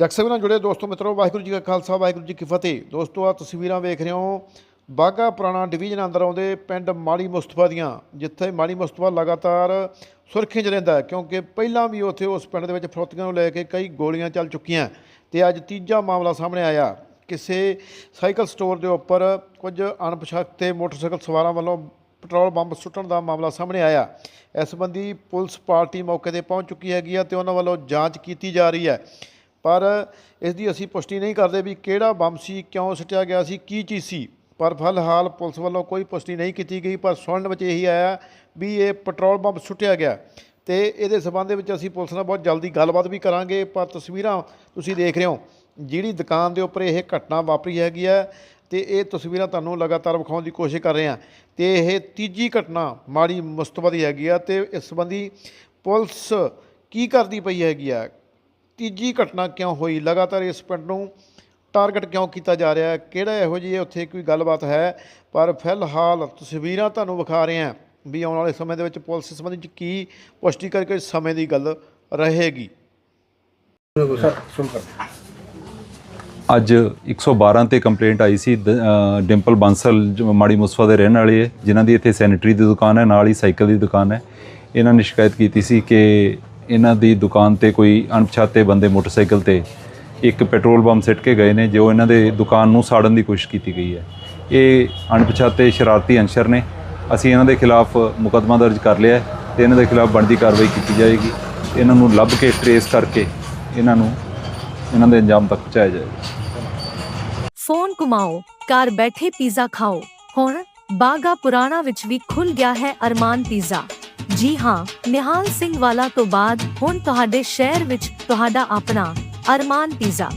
ਜਗਸੇਵ ਨਾਲ ਜੁੜੇ ਦੋਸਤੋ, ਮਿੱਤਰੋ, ਵਾਹਿਗੁਰੂ ਜੀ ਕਾ ਖਾਲਸਾ, ਵਾਹਿਗੁਰੂ ਜੀ ਕੀ ਫਤਿਹ। ਦੋਸਤੋ ਆ ਤਸਵੀਰਾਂ ਵੇਖ ਰਹੇ ਹੋ। ਬਾਗਾ ਪੁਰਾਣਾ ਡਿਵੀਜ਼ਨ ਅੰਦਰ ਆਉਂਦੇ ਪਿੰਡ ਮਾੜੀ ਮੁਸਤਫਾ ਦੀਆਂ, ਜਿੱਥੇ ਮਾੜੀ ਮੁਸਤਫਾ ਲਗਾਤਾਰ ਸੁਰਖੀਆਂ 'ਚ ਰਹਿੰਦਾ ਕਿਉਂਕਿ ਪਹਿਲਾਂ ਵੀ ਉੱਥੇ ਉਸ ਪਿੰਡ ਦੇ ਵਿੱਚ ਫਰੋਤੀਆਂ ਨੂੰ ਲੈ ਕੇ ਕਈ ਗੋਲੀਆਂ ਚੱਲ ਚੁੱਕੀਆਂ ਤੇ ਅੱਜ ਤੀਜਾ ਮਾਮਲਾ ਸਾਹਮਣੇ ਆਇਆ। ਕਿਸੇ ਸਾਈਕਲ ਸਟੋਰ ਦੇ ਉੱਪਰ ਕੁਝ ਅਣਪਛਾਤੇ ਮੋਟਰਸਾਈਕਲ ਸਵਾਰਾਂ ਵੱਲੋਂ ਪੈਟਰੋਲ ਬੰਬ ਸੁੱਟਣ ਦਾ ਮਾਮਲਾ ਸਾਹਮਣੇ ਆਇਆ। ਇਸ ਸੰਬੰਧੀ ਪੁਲਿਸ ਪਾਰਟੀ ਮੌਕੇ ਤੇ ਪਹੁੰਚ ਚੁੱਕੀ ਹੈਗੀ ਆ ਤੇ ਉਹਨਾਂ ਵੱਲੋਂ ਜਾਂਚ ਕੀਤੀ ਜਾ ਰਹੀ ਹੈ। ਪਰ ਇਸ ਦੀ ਅਸੀਂ ਪੁਸ਼ਟੀ ਨਹੀਂ ਕਰਦੇ ਵੀ ਕਿਹੜਾ ਬੰਬ ਸੀ, ਕਿਉਂ ਸੁੱਟਿਆ ਗਿਆ ਸੀ, ਕੀ ਚੀਜ਼ ਸੀ। ਪਰ ਫਿਲਹਾਲ ਪੁਲਿਸ ਵੱਲੋਂ ਕੋਈ ਪੁਸ਼ਟੀ ਨਹੀਂ ਕੀਤੀ ਗਈ, ਪਰ ਸੁਣਨ ਵਿੱਚ ਇਹੀ ਆਇਆ ਵੀ ਇਹ ਪੈਟਰੋਲ ਬੰਬ ਸੁੱਟਿਆ ਗਿਆ। ਤੇ ਇਹਦੇ ਸਬੰਧ ਵਿੱਚ ਅਸੀਂ ਪੁਲਿਸ ਨਾਲ ਬਹੁਤ ਜਲਦੀ ਗੱਲਬਾਤ ਵੀ ਕਰਾਂਗੇ, ਪਰ ਤਸਵੀਰਾਂ ਤੁਸੀਂ ਦੇਖ ਰਹੇ ਹੋ, ਜਿਹੜੀ ਦੁਕਾਨ ਦੇ ਉੱਪਰ ਇਹ ਘਟਨਾ ਵਾਪਰੀ ਹੈਗੀ ਹੈ ਤੇ ਇਹ ਤਸਵੀਰਾਂ ਤੁਹਾਨੂੰ ਲਗਾਤਾਰ ਵਿਖਾਉਣ ਦੀ ਕੋਸ਼ਿਸ਼ ਕਰ ਰਹੇ ਹਾਂ। ਤੇ ਇਹ ਤੀਜੀ ਘਟਨਾ ਮਾੜੀ ਮੁਸਤਬਾਦੀ ਹੈਗੀ ਆ ਤੇ ਇਸ ਸੰਬੰਧੀ ਪੁਲਿਸ ਕੀ ਕਰਦੀ ਪਈ ਹੈਗੀ ਆ ਤੀਜੀ ਘਟਨਾ ਕਿਉਂ ਹੋਈ? ਲਗਾਤਾਰ ਇਸ ਪਿੰਡ ਨੂੰ ਟਾਰਗੇਟ ਕਿਉਂ ਕੀਤਾ ਜਾ ਰਿਹਾ ਹੈ? ਕਿਹੜਾ ਇਹੋ ਜਿਹੀ ਉੱਥੇ ਕੋਈ ਗੱਲਬਾਤ ਹੈ? ਪਰ ਫਿਲਹਾਲ ਤਸਵੀਰਾਂ ਤੁਹਾਨੂੰ ਵਿਖਾ ਰਹੇ ਹਾਂ ਵੀ ਆਉਣ ਵਾਲੇ ਸਮੇਂ ਦੇ ਵਿੱਚ ਪੁਲਿਸ ਸੰਬੰਧੀ ਕੀ ਪੁਸ਼ਟੀ ਕਰਕੇ ਸਮੇਂ ਦੀ ਗੱਲ ਰਹੇਗੀ। ਅੱਜ 112 ਤੇ ਕੰਪਲੇਂਟ ਆਈ ਸੀ, ਦ- ਡਿੰਪਲ ਬਾਂਸਲ ਜੋ, ਮਾੜੀ ਮੁਸਫਾ ਦੇ ਰਹਿਣ ਵਾਲੇ ਹੈ, ਜਿਨ੍ਹਾਂ ਦੀ ਇੱਥੇ ਸੈਨੇਟਰੀ ਦੀ ਦੁਕਾਨ ਹੈ, ਨਾਲ ਹੀ ਸਾਈਕਲ ਦੀ ਦੁਕਾਨ ਹੈ। ਇਹਨਾਂ ਨੇ ਸ਼ਿਕਾਇਤ ਕੀਤੀ ਸੀ ਕਿ ਇਹਨਾਂ ਦੀ ਦੁਕਾਨ ਤੇ ਕੋਈ ਅਣਪਛਾਤੇ ਬੰਦੇ ਮੋਟਰਸਾਈਕਲ ਤੇ ਇੱਕ ਪੈਟਰੋਲ ਬੰਬ ਸਿੱਟ ਕੇ ਗਏ ਨੇ, ਜੋ ਇਹਨਾਂ ਦੇ ਦੁਕਾਨ ਨੂੰ ਸਾੜਨ ਦੀ ਕੋਸ਼ਿਸ਼ ਕੀਤੀ ਗਈ ਹੈ। ਇਹ ਅਣਪਛਾਤੇ ਸ਼ਰਾਰਤੀ ਅੰਸ਼ਰ ਨੇ। ਅਸੀਂ ਇਹਨਾਂ ਦੇ ਖਿਲਾਫ ਮੁਕੱਦਮਾ ਦਰਜ ਕਰ ਲਿਆ ਹੈ ਤੇ ਇਹਨਾਂ ਦੇ ਖਿਲਾਫ ਬਣਦੀ ਕਾਰਵਾਈ ਕੀਤੀ ਜਾਏਗੀ। ਇਹਨਾਂ ਨੂੰ ਲੱਭ ਕੇ ਟਰੇਸ ਕਰਕੇ ਇਹਨਾਂ ਨੂੰ ਇਹਨਾਂ ਦੇ ਅੰਜਾਮ ਤੱਕ ਪਹੁੰਚਾਇਆ ਜਾਏਗਾ। ਫੋਨ ਘੁਮਾਓ, ਘਰ ਬੈਠੇ ਪੀਜ਼ਾ ਖਾਓ। ਹੁਣ ਬਾਗਾ ਪੁਰਾਣਾ ਵਿੱਚ ਵੀ ਖੁੱਲ ਗਿਆ ਹੈ ਅਰਮਾਨ ਪੀਜ਼ਾ। ਜੀ ਹਾਂ, ਨਿਹਾਲ ਸਿੰਘ ਵਾਲਾ ਤੋਂ ਬਾਅਦ ਹੁਣ ਤੁਹਾਡੇ ਸ਼ਹਿਰ ਵਿੱਚ ਤੁਹਾਡਾ ਆਪਣਾ ਅਰਮਾਨ ਪੀਜ਼ਾ।